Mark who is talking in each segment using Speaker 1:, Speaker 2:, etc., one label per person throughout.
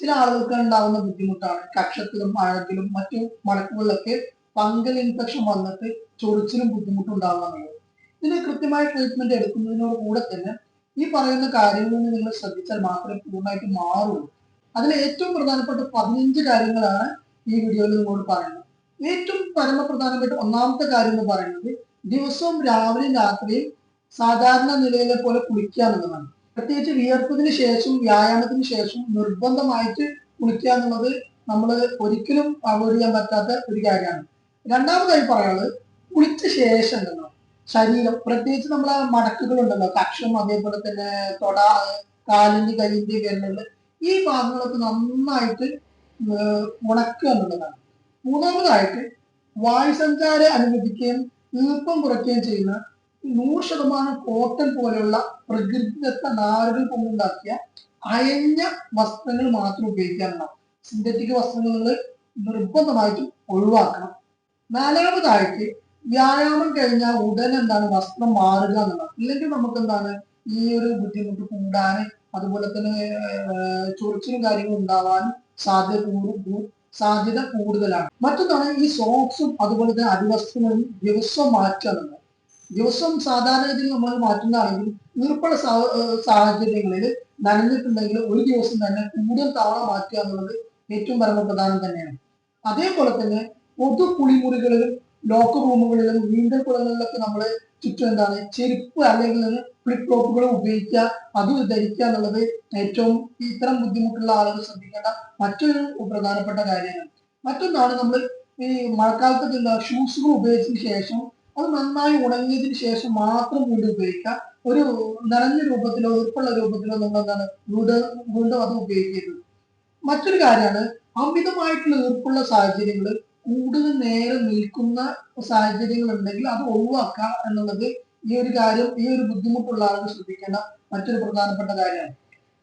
Speaker 1: ചില ആളുകൾക്ക് ഉണ്ടാകുന്ന ബുദ്ധിമുട്ടാണ്. കക്ഷത്തിലും മഴത്തിലും മറ്റു മടക്കുകളിലൊക്കെ ഫംഗൽ ഇൻഫെക്ഷൻ വന്നിട്ട് ചൊറിച്ചിലും ബുദ്ധിമുട്ടും ഉണ്ടാകുക എന്നുള്ളത് ഇതിന് കൃത്യമായ ട്രീറ്റ്മെന്റ് എടുക്കുന്നതിനോട് കൂടെ തന്നെ ഈ പറയുന്ന കാര്യങ്ങളിൽ നിങ്ങൾ ശ്രദ്ധിച്ചാൽ മാത്രമേ പൂർണമായിട്ട് മാറുള്ളൂ. അതിൽ ഏറ്റവും പ്രധാനപ്പെട്ട പതിനഞ്ച് കാര്യങ്ങളാണ് ഈ വീഡിയോയിൽ നിങ്ങളോട് പറയുന്നത്. ഏറ്റവും പരമപ്രധാനപ്പെട്ട ഒന്നാമത്തെ കാര്യം എന്ന് പറയുന്നത് ദിവസവും രാവിലെയും രാത്രിയും സാധാരണ നിലയിലെ പോലെ കുളിക്കുക എന്നുള്ളതാണ്. പ്രത്യേകിച്ച് വിയർപ്പതിന് ശേഷം വ്യായാമത്തിന് ശേഷം നിർബന്ധമായിട്ട് കുളിക്കുക എന്നുള്ളത് നമ്മൾ ഒരിക്കലും അവോയ്ഡ് ചെയ്യാൻ പറ്റാത്ത ഒരു കാര്യമാണ്. രണ്ടാമതായി പറയാനുള്ളത് കുളിച്ച ശേഷം ഉണ്ടല്ലോ ശരീരം പ്രത്യേകിച്ച് നമ്മളെ മടക്കുകൾ ഉണ്ടല്ലോ കക്ഷം അതേപോലെ തന്നെ തൊട കാലിന്റെ കൈയിന്റെ വിരലുകൾ ഈ ഭാഗങ്ങളൊക്കെ നന്നായിട്ട് ഉണക്കുക എന്നുള്ളതാണ്. മൂന്നാമതായിട്ട് വായുസഞ്ചാരം അനുവദിക്കുകയും ഈർപ്പം കുറയ്ക്കുകയും ചെയ്യുന്ന നൂറ് ശതമാനം കോട്ടൺ പോലെയുള്ള പ്രകൃതിദത്ത നാരുകൾ കൊണ്ടുണ്ടാക്കിയ അയഞ്ഞ വസ്ത്രങ്ങൾ മാത്രം ഉപയോഗിക്കാറുണ്ടാവും സിന്തറ്റിക് വസ്ത്രങ്ങൾ നിങ്ങൾ നിർബന്ധമായിട്ടും ഒഴിവാക്കണം. നാലാമതായിട്ട് വ്യായാമം കഴിഞ്ഞാൽ ഉടൻ എന്താണ് വസ്ത്രം മാറുക എന്നുള്ളത്. ഇല്ലെങ്കിൽ നമുക്ക് എന്താണ് ഈ ഒരു ബുദ്ധിമുട്ട് കൂടാൻ അതുപോലെ തന്നെ ചൊറിച്ചിലും കാര്യങ്ങളും ഉണ്ടാവാനും സാധ്യത കൂടും സാധ്യത കൂടുതലാണ്. മറ്റൊന്നാണ് ഈ സോക്സും അതുപോലെ തന്നെ അടിവസ്ത്രങ്ങളും ദിവസവും മാറ്റുക എന്നുള്ളത്. ദിവസം സാധാരണ സാധാരണഗതിയിൽ നമ്മൾ മാറ്റുന്നതാണെങ്കിൽ ഏർ സാഹചര്യങ്ങളിൽ നനഞ്ഞിട്ടുണ്ടെങ്കിൽ ഒരു ദിവസം തന്നെ കൂടുതൽ തവണ മാറ്റുക എന്നുള്ളത് ഏറ്റവും പരമപ്രധാനം തന്നെയാണ്. അതേപോലെ തന്നെ പൊതു കുളിമുറികളിലും ലോക്കർ റൂമുകളിലും നീന്തൽ കുളങ്ങളിലൊക്കെ നമ്മൾ ചുറ്റും എന്താണ് ചെരുപ്പ് അല്ലെങ്കിൽ ഫ്ലിപ്പ് ടോപ്പുകൾ ഉപയോഗിക്കുക അത് ധരിക്കുക എന്നുള്ളത് ഏറ്റവും ഇത്തരം ബുദ്ധിമുട്ടുള്ള ആളുകൾ ശ്രദ്ധിക്കേണ്ട മറ്റൊരു പ്രധാനപ്പെട്ട കാര്യമാണ്. മറ്റൊന്നാണ് നമ്മൾ ഈ മഴക്കാലത്തൊക്കെ ഷൂസുകൾ ഉപയോഗിച്ചതിന് ശേഷം അത് നന്നായി ഉണങ്ങിയതിന് ശേഷം മാത്രം വീണ്ടും ഉപയോഗിക്കുക. ഒരു നനഞ്ഞ രൂപത്തിലോ ഉറപ്പുള്ള രൂപത്തിലോ നമ്മൾ എന്താണ് വീണ്ടും വീണ്ടും അത് ഉപയോഗിക്കരുത്. മറ്റൊരു കാര്യമാണ് അമിതമായിട്ടുള്ള ഈർപ്പുള്ള സാഹചര്യങ്ങൾ കൂടുതൽ നേരം നിൽക്കുന്ന സാഹചര്യങ്ങൾ ഉണ്ടെങ്കിൽ അത് ഒഴിവാക്കുക എന്നുള്ളത് ഈ ഒരു കാര്യം ഈ ഒരു ബുദ്ധിമുട്ടുള്ള ആളുകൾ ശ്രദ്ധിക്കേണ്ട മറ്റൊരു പ്രധാനപ്പെട്ട കാര്യമാണ്.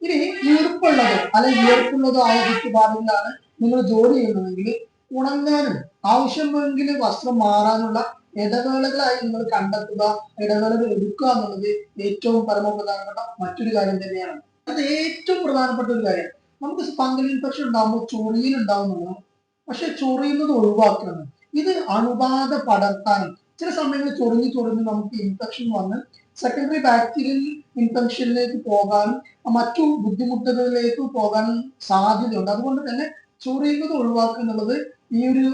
Speaker 1: ഇനി ഈർപ്പുള്ളതോ അല്ലെങ്കിൽ ഈർപ്പുള്ളതോ ആയ ചുറ്റുപാടുകളിലാണ് നിങ്ങൾ ജോലി ചെയ്യുന്നതെങ്കിൽ ഉണങ്ങാനും ആവശ്യമെങ്കിൽ വസ്ത്രം മാറാനുള്ള ഇടവേളകളായി നിങ്ങൾ കണ്ടെത്തുക ഇടവേളകൾ എടുക്കുക എന്നുള്ളത് ഏറ്റവും പരമപ്രധാനപ്പെട്ട മറ്റൊരു കാര്യം തന്നെയാണ്. അത് ഏറ്റവും പ്രധാനപ്പെട്ട ഒരു കാര്യം. നമുക്ക് സ്പങ്കൽ ഇൻഫെക്ഷൻ ഉണ്ടാകുമ്പോൾ ചൊറിയിൽ ഉണ്ടാവുന്നതാണ് പക്ഷെ ചൊറിയുന്നത് ഒഴിവാക്കണം ഇത് അണുബാധ പടർത്താനും ചില സമയങ്ങളിൽ ചൊറിഞ്ഞ് ചൊറിഞ്ഞ് നമുക്ക് ഇൻഫെക്ഷൻ വന്ന് സെക്കൻഡറി ബാക്ടീരിയൽ ഇൻഫെക്ഷനിലേക്ക് പോകാനും മറ്റു ബുദ്ധിമുട്ടുകളിലേക്ക് പോകാനും സാധ്യതയുണ്ട്. അതുകൊണ്ട് തന്നെ ചൊറിയുന്നത് ഒഴിവാക്കുക എന്നുള്ളത് ഈ ഒരു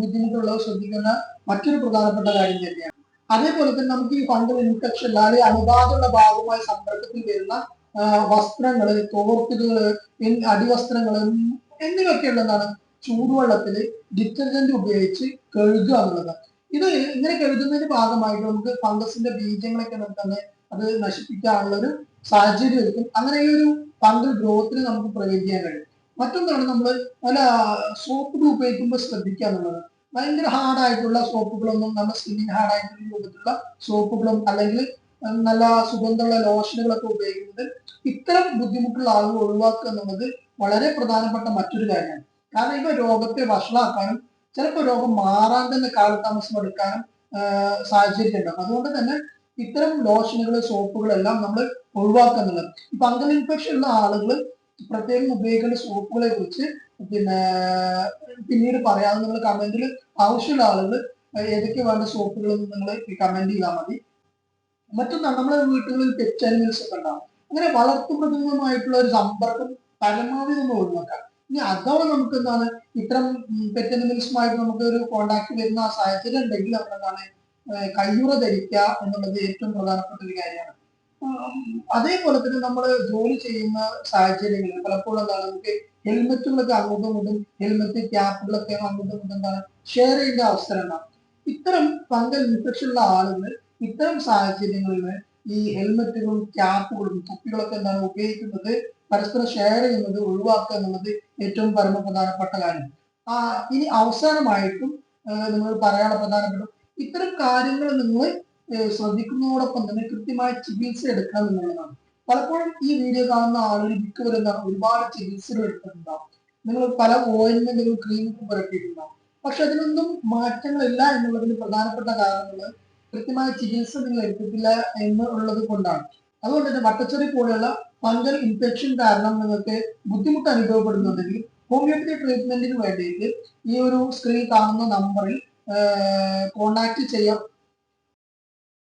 Speaker 1: ബുദ്ധിമുട്ടുള്ളവർ ശ്രദ്ധിക്കുന്ന മറ്റൊരു പ്രധാനപ്പെട്ട കാര്യം തന്നെയാണ്. അതേപോലെ തന്നെ നമുക്ക് ഈ ഫംഗൽ ഇൻഫെക്ഷൻ അല്ലാതെ അണുബാധയുടെ ഭാഗവുമായി സമ്പർക്കത്തിൽ വരുന്ന വസ്ത്രങ്ങൾ തോർത്തുകൾ അടിവസ്ത്രങ്ങൾ എന്നിവയൊക്കെ ഉള്ളതാണ് ചൂടുവെള്ളത്തിൽ ഡിറ്റർജന്റ് ഉപയോഗിച്ച് കഴുകുക എന്നുള്ളത്. ഇത് ഇങ്ങനെ കഴുകുന്നതിന്റെ ഭാഗമായിട്ട് നമുക്ക് ഫംഗസിന്റെ ബീജങ്ങളൊക്കെ നമുക്ക് തന്നെ അത് നശിപ്പിക്കാനുള്ള ഒരു സാഹചര്യം ഒരുക്കും. അങ്ങനെ ഈ ഒരു ഫംഗൽ ഗ്രോത്തിന് നമുക്ക് പ്രവചിക്കാൻ കഴിയും. മറ്റൊന്നാണ് നമ്മൾ നല്ല സോപ്പുകൾ ഉപയോഗിക്കുമ്പോൾ ശ്രദ്ധിക്കുക എന്നുള്ളത്. ഭയങ്കര ഹാർഡായിട്ടുള്ള സോപ്പുകളൊന്നും നമ്മുടെ സ്കിന്നിന് ഹാർഡായിട്ടുള്ള രൂപത്തിലുള്ള സോപ്പുകളും അല്ലെങ്കിൽ നല്ല സുഗന്ധമുള്ള ലോഷനുകളൊക്കെ ഉപയോഗിക്കുന്നത് ഇത്തരം ബുദ്ധിമുട്ടുള്ള ആളുകൾ ഒഴിവാക്കുക എന്നുള്ളത് വളരെ പ്രധാനപ്പെട്ട മറ്റൊരു കാര്യമാണ്. കാരണം ഇവ രോഗത്തെ വഷളാക്കാനും ചിലപ്പോൾ രോഗം മാറാൻ തന്നെ കാലതാമസം എടുക്കാനും സാഹചര്യം ഉണ്ടാകും അതുകൊണ്ട് തന്നെ ഇത്തരം ലോഷനുകൾ സോപ്പുകളെല്ലാം നമ്മൾ ഒഴിവാക്കുന്നുള്ളത് ഇപ്പൊ ഈ ഇൻഫെക്ഷൻ ഉള്ള ആളുകൾ പ്രത്യേകം ഉപയോഗിക്കേണ്ട സോപ്പുകളെ കുറിച്ച് പിന്നെ പിന്നീട് പറയാം നിങ്ങൾ കമന്റിൽ ആവശ്യമുള്ള ആളുകൾ ഏതൊക്കെ വേണ്ട സോപ്പുകൾ നിങ്ങൾ കമന്റ് ചെയ്താൽ മതി. മറ്റൊന്നാണ് നമ്മുടെ വീട്ടുകളിൽ പെറ്റ് അനിമൽസ് ഒക്കെ ഉണ്ടാവും. അങ്ങനെ വളർത്തുമൃഗങ്ങളുമായിട്ടുള്ള ഒരു സമ്പർക്കം പരമാവധി നമ്മൾ ഒഴിവാക്കാം. ഇനി അഥവാ നമുക്ക് എന്താണ് ഇത്തരം പെറ്റ് അനിമൽസുമായിട്ട് നമുക്ക് ഒരു കോണ്ടാക്ട് വരുന്ന ആ സാഹചര്യം ഉണ്ടെങ്കിൽ നമ്മൾ എന്താണ് കയ്യുറ ധരിക്കുക എന്നുള്ളത് ഏറ്റവും പ്രധാനപ്പെട്ട ഒരു കാര്യമാണ്. അതേപോലെ തന്നെ നമ്മൾ ജോലി ചെയ്യുന്ന സാഹചര്യങ്ങളിൽ പലപ്പോഴും എന്താണ് നമുക്ക് ഹെൽമെറ്റുകളൊക്കെ അങ്ങോട്ടും ഇങ്ങോട്ടും ഹെൽമെറ്റ് ക്യാപ്പുകളൊക്കെ അങ്ങോട്ടും ഇങ്ങോട്ടും എന്താണ് ഷെയർ ചെയ്യേണ്ട അവസരം ഇത്തരം ഫംഗൽ ഇൻഫെക്ഷൻ ഉള്ള ആളുകൾ ഇത്തരം സാഹചര്യങ്ങളിൽ ഈ ഹെൽമെറ്റുകളും ക്യാപ്പുകളും തൊപ്പികളൊക്കെ എന്താണ് ഉപയോഗിക്കുന്നത് പരസ്പരം ഷെയർ ചെയ്യുന്നത് ഒഴിവാക്കുക എന്നുള്ളത് ഏറ്റവും പരമ പ്രധാനപ്പെട്ട കാര്യം. ആ ഇനി അവസാനമായിട്ടും നിങ്ങൾ പറയാനുള്ള പ്രധാനപ്പെട്ട ഇത്തരം കാര്യങ്ങൾ നിങ്ങൾ ശ്രദ്ധിക്കുന്നതോടൊപ്പം തന്നെ കൃത്യമായ ചികിത്സ എടുക്കുക എന്നുള്ളതാണ് പലപ്പോഴും ഈ വീഡിയോ കാണുന്ന ആളുകൾ മിക്കവരും ഒരുപാട് ചികിത്സകൾ എടുത്തിട്ടുണ്ടാവും. നിങ്ങൾ പല ഓയിൻമെന്റുകളും ക്രീമൊക്കെ പുരട്ടിയിട്ടുണ്ടാവും. പക്ഷെ അതിനൊന്നും മാറ്റങ്ങളില്ല എന്നുള്ളതിന് പ്രധാനപ്പെട്ട കാരണങ്ങൾ കൃത്യമായ ചികിത്സ നിങ്ങൾ എടുത്തിട്ടില്ല എന്നുള്ളത് കൊണ്ടാണ്. അതുകൊണ്ട് തന്നെ വട്ടച്ചെറി പോലെയുള്ള ഫംഗൽ ഇൻഫെക്ഷൻ കാരണം നിങ്ങൾക്ക് ബുദ്ധിമുട്ട് അനുഭവപ്പെടുന്നുണ്ടെങ്കിൽ ഹോമിയോപ്പതി ട്രീറ്റ്മെന്റിന് വേണ്ടിയിട്ട് ഈ ഒരു സ്ക്രീൻ കാണുന്ന നമ്പറിൽ കോണ്ടാക്ട് ചെയ്യാം.